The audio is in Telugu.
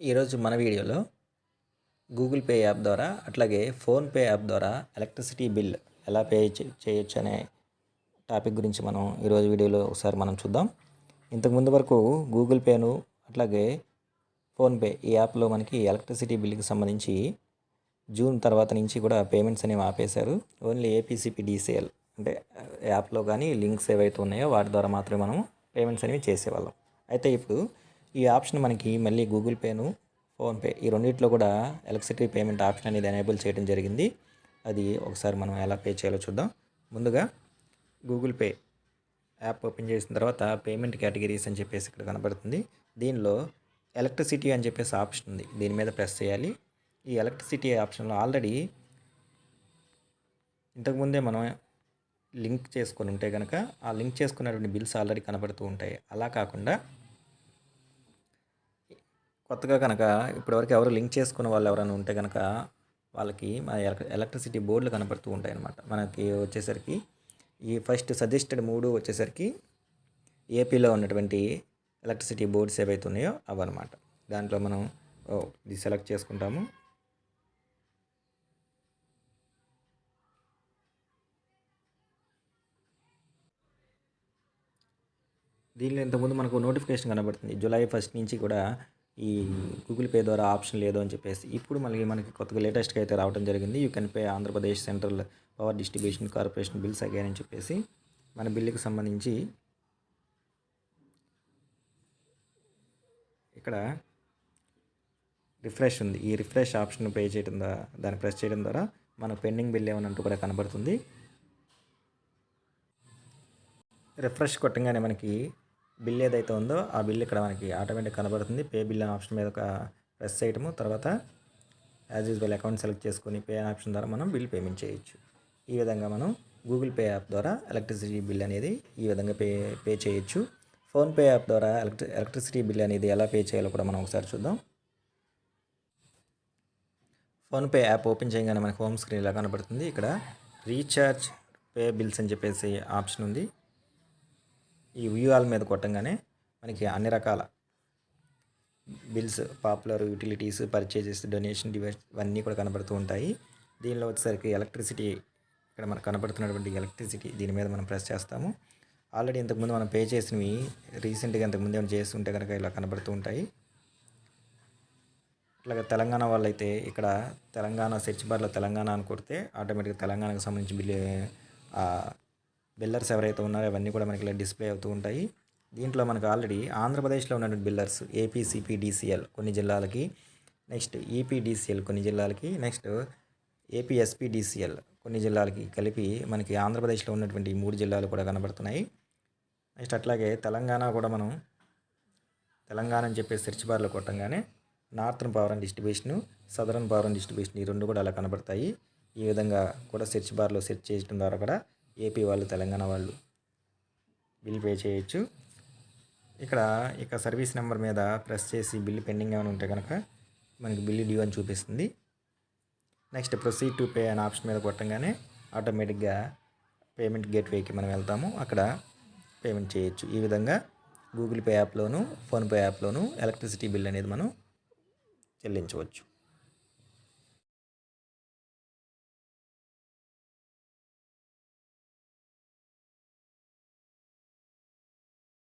ఈరోజు మన వీడియోలో గూగుల్ పే యాప్ ద్వారా అట్లాగే ఫోన్పే యాప్ ద్వారా ఎలక్ట్రిసిటీ బిల్ ఎలా పే చేయొచ్చు అనే టాపిక్ గురించి మనం ఈరోజు వీడియోలో ఒకసారి మనం చూద్దాం. ఇంతకుముందు వరకు గూగుల్ పేను అట్లాగే ఫోన్పే ఈ యాప్లో మనకి ఎలక్ట్రిసిటీ బిల్కి సంబంధించి జూన్ తర్వాత నుంచి కూడా పేమెంట్స్ అనేవి ఆపేశారు. ఓన్లీ ఏపీసీపీ డీసీఎల్ అంటే యాప్లో కానీ లింక్స్ ఏవైతే ఉన్నాయో వాటి ద్వారా మాత్రమే మనం పేమెంట్స్ అనేవి చేసేవాళ్ళం. అయితే ఇప్పుడు ఈ ఆప్షన్ మనకి మళ్ళీ గూగుల్ పేను ఫోన్పే ఈ రెండింటిలో కూడా ఎలక్ట్రిసిటీ పేమెంట్ ఆప్షన్ అనేది ఎనేబుల్ చేయడం జరిగింది. అది ఒకసారి మనం ఎలా పే చేయాలో చూద్దాం. ముందుగా గూగుల్ పే యాప్ ఓపెన్ చేసిన తర్వాత పేమెంట్ కేటగిరీస్ అని చెప్పేసి ఇక్కడ కనబడుతుంది. దీనిలో ఎలక్ట్రిసిటీ అని చెప్పేసి ఆప్షన్ ఉంది. దీని మీద ప్రెస్ చేయాలి. ఈ ఎలక్ట్రిసిటీ ఆప్షన్లో ఆల్రెడీ ఇంతకుముందే మనం లింక్ చేసుకొని ఉంటే కనుక ఆ లింక్ చేసుకున్నటువంటి బిల్స్ ఆల్రెడీ కనబడుతూ ఉంటాయి. అలా కాకుండా కొత్తగా కనుక ఇప్పటివరకు ఎవరు లింక్ చేసుకున్న వాళ్ళు ఎవరైనా ఉంటే కనుక వాళ్ళకి మన ఎలక్- ఎలక్ట్రిసిటీ బోర్డులు కనపడుతూ ఉంటాయి అన్నమాట మనకి వచ్చేసరికి ఈ ఫస్ట్ సజెస్టెడ్ మూడు వచ్చేసరికి ఏపీలో ఉన్నటువంటి ఎలక్ట్రిసిటీ బోర్డ్స్ ఏవైతే ఉన్నాయో అవన్నమాట. దాంట్లో మనం ఇది సెలెక్ట్ చేసుకుంటాము. దీనిలో ఇంతకుముందు మనకు నోటిఫికేషన్ కనబడుతుంది. జూలై ఫస్ట్ నుంచి కూడా ఈ గూగుల్ పే ద్వారా ఆప్షన్ లేదు అని చెప్పేసి ఇప్పుడు మళ్ళీ మనకి కొత్తగా లేటెస్ట్గా అయితే రావడం జరిగింది. You can pay Andhra Pradesh central power distribution corporation bills again అని చెప్పేసి మన బిల్లుకి సంబంధించి ఇక్కడ రిఫ్రెష్ ఉంది. ఈ రిఫ్రెష్ ఆప్షన్ పే చేయడం ద్వారా దాన్ని ప్రెస్ చేయడం ద్వారా మన పెండింగ్ బిల్ ఏమన్నట్టు కూడా కనబడుతుంది. రిఫ్రెష్ కొట్టంగానే మనకి బిల్ ఏదైతే ఉందో ఆ బిల్ ఇక్కడ మనకి ఆటోమేటిక్ కనబడుతుంది. పే బిల్ అనే ఆప్షన్ మీద ఒక ప్రెస్ చేయటము. తర్వాత యాజ్ యూజువల్ అకౌంట్ సెలెక్ట్ చేసుకొని పే ఆప్షన్ ద్వారా మనం బిల్ పేమెంట్ చేయొచ్చు. ఈ విధంగా మనం గూగుల్ పే యాప్ ద్వారా ఎలక్ట్రిసిటీ బిల్ అనేది ఈ విధంగా పే పే చేయొచ్చు. ఫోన్పే యాప్ ద్వారా ఎలక్ట్రి ఎలక్ట్రిసిటీ బిల్ అనేది ఎలా పే చేయాలో కూడా మనం ఒకసారి చూద్దాం. ఫోన్పే యాప్ ఓపెన్ చేయగానే మనకి హోమ్ స్క్రీన్ ఇలా కనబడుతుంది. ఇక్కడ రీఛార్జ్ పే బిల్స్ అని చెప్పేసి ఆప్షన్ ఉంది. ఈ వ్యూ ఆల్ మీద కొట్టంగానే మనకి అన్ని రకాల bills popular utilities purchases donation device ఇవన్నీ కూడా కనబడుతూ ఉంటాయి. దీనిలో వచ్చేసరికి ఎలక్ట్రిసిటీ ఇక్కడ మనకు కనబడుతున్నటువంటి ఎలక్ట్రిసిటీ దీని మీద మనం ప్రెస్ చేస్తాము. ఆల్రెడీ ఇంతకుముందు మనం పే చేసినవి రీసెంట్గా ఇంతకుముందు ఏమైనా చేస్తుంటే కనుక ఇలా కనబడుతూ ఉంటాయి. అట్లాగే తెలంగాణ వాళ్ళైతే ఇక్కడ తెలంగాణ సెర్చ్ బార్లో తెలంగాణ అని కొడితే ఆటోమేటిక్గా తెలంగాణకు సంబంధించి బిల్లు బిల్లర్స్ ఎవరైతే ఉన్నారో అవన్నీ కూడా మనకి ఇలా డిస్ప్లే అవుతూ ఉంటాయి. దీంట్లో మనకు ఆల్రెడీ ఆంధ్రప్రదేశ్లో ఉన్నటువంటి బిల్లర్స్ ఏపీసీపీడీసీఎల్ కొన్ని జిల్లాలకి నెక్స్ట్ ఈపీడీసీఎల్ కొన్ని జిల్లాలకి నెక్స్ట్ ఏపీఎస్పీడీసీఎల్ కొన్ని జిల్లాలకి కలిపి మనకి ఆంధ్రప్రదేశ్లో ఉన్నటువంటి మూడు జిల్లాలు కూడా కనబడుతున్నాయి. నెక్స్ట్ అట్లాగే తెలంగాణ కూడా మనం తెలంగాణ అని చెప్పి సెర్చ్ బార్లో కొట్టంగానే northern power and distribution southern power and distribution ఈ రెండు కూడా అలా కనబడతాయి. ఈ విధంగా కూడా సెర్చ్ బార్లో సెర్చ్ చేయడం ద్వారా కూడా ఏపీ వాళ్ళు తెలంగాణ వాళ్ళు బిల్ పే చేయొచ్చు. ఇక్కడ ఇక సర్వీస్ నెంబర్ మీద ప్రెస్ చేసి బిల్ పెండింగ్ ఏమైనా ఉంటే కనుక మనకి బిల్ డ్యూ అని చూపిస్తుంది. నెక్స్ట్ ప్రొసీడ్ టు పే అనే ఆప్షన్ మీద కొట్టంగానే ఆటోమేటిక్గా పేమెంట్ గేట్వేకి మనం వెళ్తాము. అక్కడ పేమెంట్ చేయొచ్చు. ఈ విధంగా గూగుల్ పే యాప్లోను ఫోన్పే యాప్లోను ఎలక్ట్రిసిటీ బిల్ అనేది మనం చెల్లించవచ్చు.